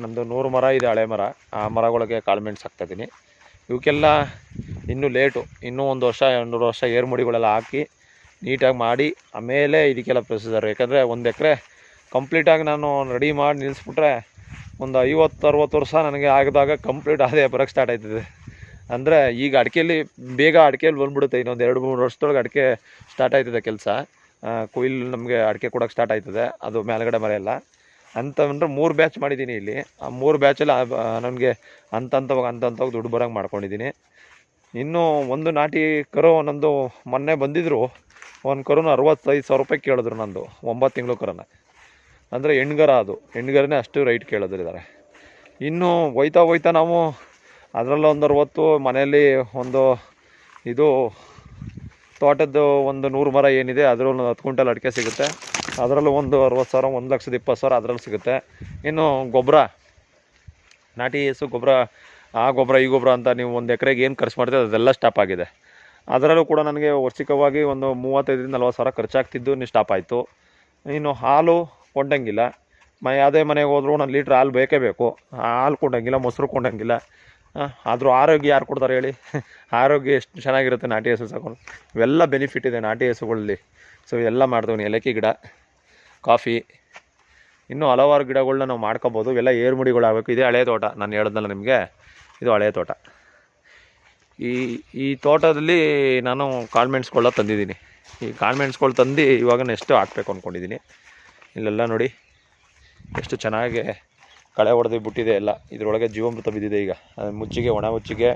ನಮ್ಮದು ನೂರು ಮರ ಇದೆ ಹಳೆ ಮರ. ಆ ಮರಗಳಿಗೆ ಕಾಳ್ಮೆಂಟ್ಸ್ ಹಾಕ್ತಾಯಿದ್ದೀನಿ ಇವಕ್ಕೆಲ್ಲ ಇನ್ನೂ ಲೇಟು. ಇನ್ನೂ ಒಂದು ವರ್ಷ ಎರಡು ವರ್ಷ ಏರ್ಮುಡಿಗಳೆಲ್ಲ ಹಾಕಿ ನೀಟಾಗಿ ಮಾಡಿ, ಆಮೇಲೆ ಇದಕ್ಕೆಲ್ಲ ಪ್ರೊಸೀಜರ್. ಯಾಕಂದರೆ ಒಂದು ಎಕರೆ ಕಂಪ್ಲೀಟಾಗಿ ನಾನು ರೆಡಿ ಮಾಡಿ ನಿಲ್ಲಿಸ್ಬಿಟ್ರೆ ಒಂದು ಐವತ್ತು, ಅರುವತ್ತು ವರ್ಷ ನನಗೆ ಆಗಿದಾಗ ಕಂಪ್ಲೀಟ್ ಅದೇ ಬರೋಕ್ಕೆ ಸ್ಟಾರ್ಟ್ ಆಯ್ತದೆ. ಅಂದರೆ ಈಗ ಅಡಿಕೆಯಲ್ಲಿ ಬೇಗ ಅಡಿಕೆಯಲ್ಲಿ ಬಂದ್ಬಿಡುತ್ತೆ, ಇನ್ನೊಂದು ಎರಡು ಮೂರು ವರ್ಷದೊಳಗೆ ಅಡಿಕೆ ಸ್ಟಾರ್ಟ್ ಆಯ್ತದೆ ಕೆಲಸ. ಕೊಯ್ಲು ನಮಗೆ ಅಡಿಕೆ ಕೊಡೋಕೆ ಸ್ಟಾರ್ಟ್ ಆಯ್ತದೆ, ಅದು ಮೇಲ್ಗಡೆ ಮರ ಎಲ್ಲ. ಅಂತ ಅಂದರೆ ಮೂರು ಬ್ಯಾಚ್ ಮಾಡಿದ್ದೀನಿ ಇಲ್ಲಿ. ಆ ಮೂರು ಬ್ಯಾಚಲ್ಲಿ ನನಗೆ ಹಂತ ಹಂತವಾಗಿ ಹಂತ ಹಂತವಾಗಿ ದುಡ್ಡು ಬರೋಂಗೆ ಮಾಡ್ಕೊಂಡಿದ್ದೀನಿ ಇನ್ನು ಒಂದು ನಾಟಿ ಕರು ನಂದು ಮೊನ್ನೆ ಬಂದಿದ್ದರು ಒಂದು ಕರುನ ಅರವತ್ತೈದು ಸಾವಿರ ರೂಪಾಯಿ ಕೇಳಿದ್ರು ನಂದು, ಒಂಬತ್ತು ತಿಂಗಳು ಕರೋನ. ಅಂದರೆ ಹೆಣ್ಗರ ಅದು. ಹೆಣ್ಗರನೇ ಅಷ್ಟು ರೈಟ್ ಕೇಳಿದ್ರಿದ್ದಾರೆ ಇನ್ನು ಹೋಯ್ತಾ ಹೋಯ್ತಾ ನಾವು ಅದರಲ್ಲೂ ಒಂದು ಅರವತ್ತು, ಮನೆಯಲ್ಲಿ ಒಂದು ಇದು ತೋಟದ್ದು ಒಂದು ನೂರು ಮರ ಏನಿದೆ, ಅದರಲ್ಲೂ ಹತ್ತು ಕ್ವಿಂಟಲ್ ಅಡಿಕೆ ಸಿಗುತ್ತೆ. ಅದರಲ್ಲೂ ಒಂದು ಅರವತ್ತು ಸಾವಿರ, ಒಂದು ಲಕ್ಷದ ಇಪ್ಪತ್ತು ಸಾವಿರ ಅದರಲ್ಲಿ ಸಿಗುತ್ತೆ. ಇನ್ನು ಗೊಬ್ಬರ, ನಾಟಿ ಹೆಸು ಗೊಬ್ಬರ, ಆ ಗೊಬ್ಬರ, ಈ ಗೊಬ್ಬರ ಅಂತ ನೀವು ಒಂದು ಎಕರೆಗೆ ಏನು ಖರ್ಚು ಮಾಡ್ತೀವಿ ಅದೆಲ್ಲ ಸ್ಟಾಪ್ ಆಗಿದೆ. ಅದರಲ್ಲೂ ಕೂಡ ನನಗೆ ವರ್ಷಿಕವಾಗಿ ಒಂದು ಮೂವತ್ತೈದರಿಂದ ನಲ್ವತ್ತು ಸಾವಿರ ಖರ್ಚಾಗ್ತಿದ್ದು ಇನ್ನು ಸ್ಟಾಪ್ ಆಯಿತು. ಇನ್ನು ಹಾಲು ಕೊಂಡಂಗಿಲ್ಲ. ಮ ಯಾವುದೇ ಮನೆಗೆ ಹೋದ್ರೂ ಒಂದು ಲೀಟ್ರ್ ಹಾಲು ಬೇಕೇ ಬೇಕು. ಹಾಲು ಕೊಂಡಂಗಿಲ್ಲ, ಮೊಸರು ಕೊಂಡಂಗಿಲ್ಲ. ಆದರೂ ಆರೋಗ್ಯ ಯಾರು ಕೊಡ್ತಾರೆ ಹೇಳಿ? ಆರೋಗ್ಯ ಎಷ್ಟು ಚೆನ್ನಾಗಿರುತ್ತೆ ನಾಟಿ ಹಸು ಸಾಕೊಂಡು ಇವೆಲ್ಲ ಬೆನಿಫಿಟ್ ಇದೆ ನಾಟಿ ಹಸುಗಳಲ್ಲಿ. ಸೊ ಎಲ್ಲ ಮಾಡ್ತೀವಿ ಏಲಕ್ಕಿ ಗಿಡ, ಕಾಫಿ, ಇನ್ನೂ ಹಲವಾರು ಗಿಡಗಳನ್ನ ನಾವು ಮಾಡ್ಕೋಬೋದು. ಇವೆಲ್ಲ ಏರ್ಮುಡಿಗಳಾಗಬೇಕು ಇದೇ ಹಳೆಯ ತೋಟ. ನಾನು ಹೇಳಿದ್ನಲ್ಲ ನಿಮಗೆ. ಇದು ಹಳೆಯ ತೋಟ. ಈ ಈ ತೋಟದಲ್ಲಿ ನಾನು ಕಾಳ್ಮೆಣ್ಸ್ಗಳನ್ನ ತಂದಿದ್ದೀನಿ. ಈ ಕಾಳ್ಮೆಣ್ಸ್ಗಳು ತಂದು ಇವಾಗ ನೆಷ್ಟು ಹಾಕ್ಬೇಕು ಅಂದ್ಕೊಂಡಿದ್ದೀನಿ ಇಲ್ಲೆಲ್ಲ ನೋಡಿ, ಎಷ್ಟು ಚೆನ್ನಾಗಿ ಕಳೆ ಹೊಡೆದು ಬಿಟ್ಟಿದೆ ಎಲ್ಲ. ಇದರೊಳಗೆ ಜೀವಾಮೃತ ಬಿದ್ದಿದೆ ಈಗ. ಮುಚ್ಚಿಗೆ, ಒಣ ಮುಚ್ಚಿಗೆ,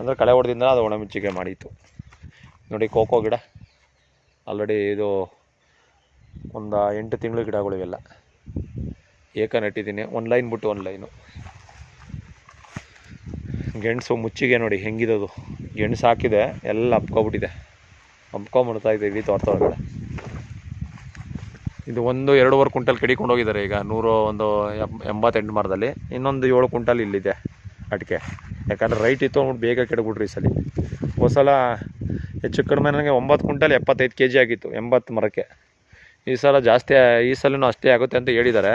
ಅಂದರೆ ಕಳೆ ಹೊಡೆದಿಂದ ಅದು ಒಣ ಮುಚ್ಚಿಗೆ ಮಾಡಿತ್ತು. ನೋಡಿ ಕೋಕೋ ಗಿಡ. ಆಲ್ರೆಡಿ ಇದು ಒಂದು ಎಂಟು ತಿಂಗಳು ಗಿಡಗಳು ಇವೆಲ್ಲ. ಏಕ ನೆಟ್ಟಿದ್ದೀನಿ. ಒಂದು ಲೈನ್ ಬಿಟ್ಟು ಒಂದು ಲೈನು. ಗೆಣಸು ಮುಚ್ಚಿಗೆ ನೋಡಿ ಹೆಂಗಿದದು. ಗೆಣಸು ಹಾಕಿದೆ, ಎಲ್ಲ ಹಬ್ಕೊಬಿಟ್ಟಿದೆ ಹಬ್ಕೊಂಬಿಡ್ತಾ ಇದೆ ಇಲ್ಲಿ ತೋಟದೊಳಗಡೆ. ಇದು ಒಂದು ಎರಡೂವರೆ ಕುಂಟಲ್ ಕಡಿಕೊಂಡು ಹೋಗಿದ್ದಾರೆ ಈಗ. ನೂರು ಒಂದು ಎಂಬತ್ತೆಂಟು ಮರದಲ್ಲಿ. ಇನ್ನೊಂದು ಏಳು ಕುಂಟಲ್ ಇಲ್ಲಿದೆ ಅಡಿಕೆ. ಯಾಕಂದ್ರೆ ರೈಟ್ ಇತ್ತು ಅಂದ್ಬಿಟ್ಟು ಬೇಗ ಕೆಡಬಿಟ್ರಿ ಈ ಸಲ. ಹೋದ್ ಸಲ ಹೆಚ್ಚು ಕಡಿಮೆ ನನಗೆ ಒಂಬತ್ತು ಕುಂಟಲ್ ಎಪ್ಪತ್ತೈದು ಕೆ ಜಿ ಆಗಿತ್ತು, ಎಂಬತ್ತು ಮರಕ್ಕೆ. ಈ ಸಲ ಜಾಸ್ತಿ ಈ ಸಲನೂ ಅಷ್ಟೇ ಆಗುತ್ತೆ ಅಂತ ಹೇಳಿದ್ದಾರೆ.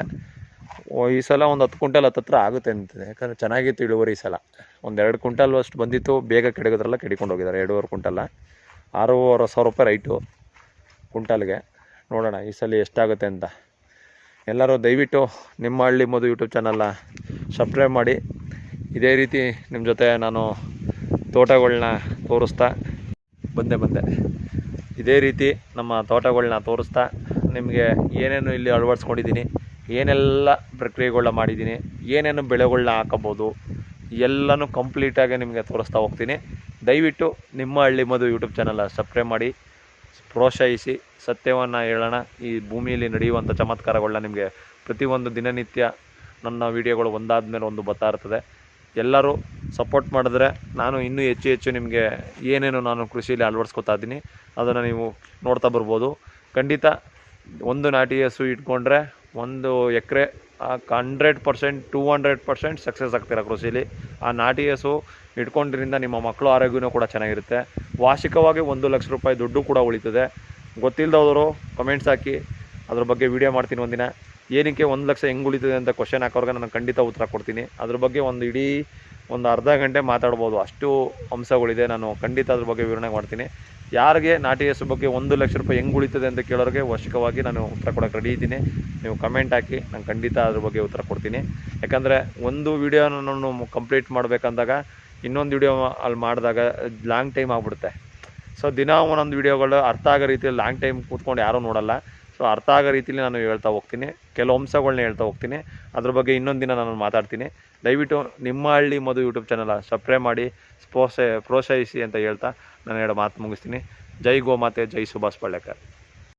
ಈ ಸಲ ಒಂದು ಹತ್ತು ಕುಂಟಲ್ ಹತ್ತತ್ರ ಆಗುತ್ತೆ ಅಂತಿದೆ. ಯಾಕಂದರೆ ಚೆನ್ನಾಗಿತ್ತು ಇಳುವರಿ ಈ ಸಲ. ಒಂದು ಎರಡು ಕುಂಟಲ್ ಅಷ್ಟು ಬಂದಿತ್ತು, ಬೇಗ ಕೆಡಗೋದ್ರಲ್ಲ ಕೆಡಿಕೊಂಡು ಹೋಗಿದ್ದಾರೆ. ಎರಡೂವರೆ ಕುಂಟಲ್ಲ ಆರೂವರೆ ಸಾವಿರ ರೂಪಾಯಿ ರೈಟು ಕುಂಟಲ್ಗೆ ನೋಡೋಣ ಈ ಸಲ ಎಷ್ಟಾಗುತ್ತೆ ಅಂತ. ಎಲ್ಲರೂ ದಯವಿಟ್ಟು ನಿಮ್ಮ ಹಳ್ಳಿ ಮದು ಯೂಟ್ಯೂಬ್ ಚಾನಲ್ನ ಸಬ್ಸ್ಕ್ರೈಬ್ ಮಾಡಿ. ಇದೇ ರೀತಿ ನಿಮ್ಮ ಜೊತೆ ನಾನು ತೋಟಗಳನ್ನ ತೋರಿಸ್ತಾ ಬಂದೆ ಬಂದೆ. ಇದೇ ರೀತಿ ನಮ್ಮ ತೋಟಗಳನ್ನ ತೋರಿಸ್ತಾ ನಿಮಗೆ ಏನೇನು ಇಲ್ಲಿ ಅಳವಡಿಸ್ಕೊಂಡಿದ್ದೀನಿ, ಏನೆಲ್ಲ ಪ್ರಕ್ರಿಯೆಗಳನ್ನ ಮಾಡಿದ್ದೀನಿ, ಏನೇನು ಬೆಳೆಗಳನ್ನ ಹಾಕಬೋದು, ಎಲ್ಲನೂ ಕಂಪ್ಲೀಟಾಗಿ ನಿಮಗೆ ತೋರಿಸ್ತಾ ಹೋಗ್ತೀನಿ. ದಯವಿಟ್ಟು ನಿಮ್ಮ ಹಳ್ಳಿ ಮದು ಯೂಟ್ಯೂಬ್ ಚಾನಲ್ನ ಸಬ್ಸ್ಕ್ರೈಬ್ ಮಾಡಿ. ಪ್ರೋತ್ಸಾಹಿಸಿ ಸತ್ಯವನ್ನು ಹೇಳೋಣ. ಈ ಭೂಮಿಯಲ್ಲಿ ನಡೆಯುವಂಥ ಚಮತ್ಕಾರಗಳನ್ನ ನಿಮಗೆ ಪ್ರತಿಯೊಂದು ದಿನನಿತ್ಯ ನನ್ನ ವೀಡಿಯೋಗಳು ಒಂದಾದ ಮೇಲೆ ಒಂದು ಬರ್ತಾ ಇರ್ತದೆ. ಎಲ್ಲರೂ ಸಪೋರ್ಟ್ ಮಾಡಿದ್ರೆ ನಾನು ಇನ್ನೂ ಹೆಚ್ಚು ಹೆಚ್ಚು ನಿಮಗೆ ಏನೇನು ನಾನು ಕೃಷಿಯಲ್ಲಿ ಅಳವಡಿಸ್ಕೊತಾ ಇದ್ದೀನಿ, ಅದನ್ನು ನೀವು ನೋಡ್ತಾ ಬರ್ಬೋದು. ಖಂಡಿತ ಒಂದು ನಾಟಿ ಹಸು ಇಟ್ಕೊಂಡ್ರೆ ಒಂದು acre hundred percent two hundred percent success ಆಗ್ತೀರ ಕೃಷಿಲಿ ಆ ನಾಟಿ ಹಸು ಇಟ್ಕೊಂಡಿರಿಂದ ನಿಮ್ಮ ಮಕ್ಕಳು ಆರೋಗ್ಯನೂ ಕೂಡ ಚೆನ್ನಾಗಿರುತ್ತೆ. ವಾರ್ಷಿಕವಾಗಿ ಒಂದು ಲಕ್ಷ ರೂಪಾಯಿ ದುಡ್ಡು ಕೂಡ ಉಳಿತದೆ. ಗೊತ್ತಿಲ್ಲದವರು ಕಮೆಂಟ್ಸ್ ಹಾಕಿ, ಅದ್ರ ಬಗ್ಗೆ ವಿಡಿಯೋ ಮಾಡ್ತೀನಿ ಒಂದಿನ. ಏನಕ್ಕೆ ಒಂದು ಲಕ್ಷ ಹೆಂಗೆ ಉಳಿತದೆ ಅಂತ ಕ್ವಶನ್ ಹಾಕೋರ್ಗೆ ನಾನು ಖಂಡಿತ ಉತ್ತರ ಕೊಡ್ತೀನಿ. ಅದ್ರ ಬಗ್ಗೆ ಒಂದು ಇಡೀ ಒಂದು ಅರ್ಧ ಗಂಟೆ ಮಾತಾಡ್ಬೋದು. ಅಷ್ಟು ಅಂಶಗಳಿದೆ. ನಾನು ಖಂಡಿತ ಅದ್ರ ಬಗ್ಗೆ ವಿವರಣೆ ಮಾಡ್ತೀನಿ. ಯಾರಿಗೆ ನಾಟಿ ಹೆಸರು ಬಗ್ಗೆ ಒಂದು ಲಕ್ಷ ರೂಪಾಯಿ ಹೆಂಗೆ ಉಳಿತದೆ ಅಂತ ಕೇಳೋರಿಗೆ ವಾರ್ಷಿಕವಾಗಿ ನಾನು ಉತ್ತರ ಕೊಡೋಕೆ ರೆಡಿ ಇದ್ದೀನಿ. ನೀವು ಕಮೆಂಟ್ ಹಾಕಿ, ನಾನು ಖಂಡಿತ ಅದ್ರ ಬಗ್ಗೆ ಉತ್ತರ ಕೊಡ್ತೀನಿ. ಯಾಕಂದರೆ ಒಂದು ವಿಡಿಯೋನ ನಾನು ಕಂಪ್ಲೀಟ್ ಮಾಡಬೇಕಂದಾಗ ಇನ್ನೊಂದು ವಿಡಿಯೋ ಅಲ್ಲಿ ಮಾಡಿದಾಗ ಲಾಂಗ್ ಟೈಮ್ ಆಗಿಬಿಡುತ್ತೆ. ಸೊ ದಿನ ಒಂದೊಂದು ವಿಡಿಯೋಗಳು ಅರ್ಥ ಆಗೋ ರೀತಿಯಲ್ಲಿ ಲಾಂಗ್ ಟೈಮ್ ಕೂತ್ಕೊಂಡು ಯಾರೂ ನೋಡಲ್ಲ. ಸೊ ಅರ್ಥ ಆಗೋ ರೀತಿಯಲ್ಲಿ ನಾನು ಹೇಳ್ತಾ ಹೋಗ್ತೀನಿ. ಕೆಲವು ಅಂಶಗಳನ್ನ ಹೇಳ್ತಾ ಹೋಗ್ತೀನಿ. ಅದ್ರ ಬಗ್ಗೆ ಇನ್ನೊಂದು ದಿನ ನಾನು ಮಾತಾಡ್ತೀನಿ. ದಯವಿಟ್ಟು ನಿಮ್ಮ ಹಳ್ಳಿ ಮದು ಯೂಟ್ಯೂಬ್ ಚಾನಲ್ ಸಬ್ಸ್ಕ್ರೈಬ್ ಮಾಡಿ ಪ್ರೋತ್ಸಾಹ ಪ್ರೋತ್ಸಾಹಿಸಿ ಅಂತ ಹೇಳ್ತಾ ನಾನು ಹೇಳೋ ಮಾತು ಮುಗಿಸ್ತೀನಿ. ಜೈ ಗೋಮಾತೆ, ಜೈ ಸುಭಾಷ್ ಪಳ್ಳೆಕರ್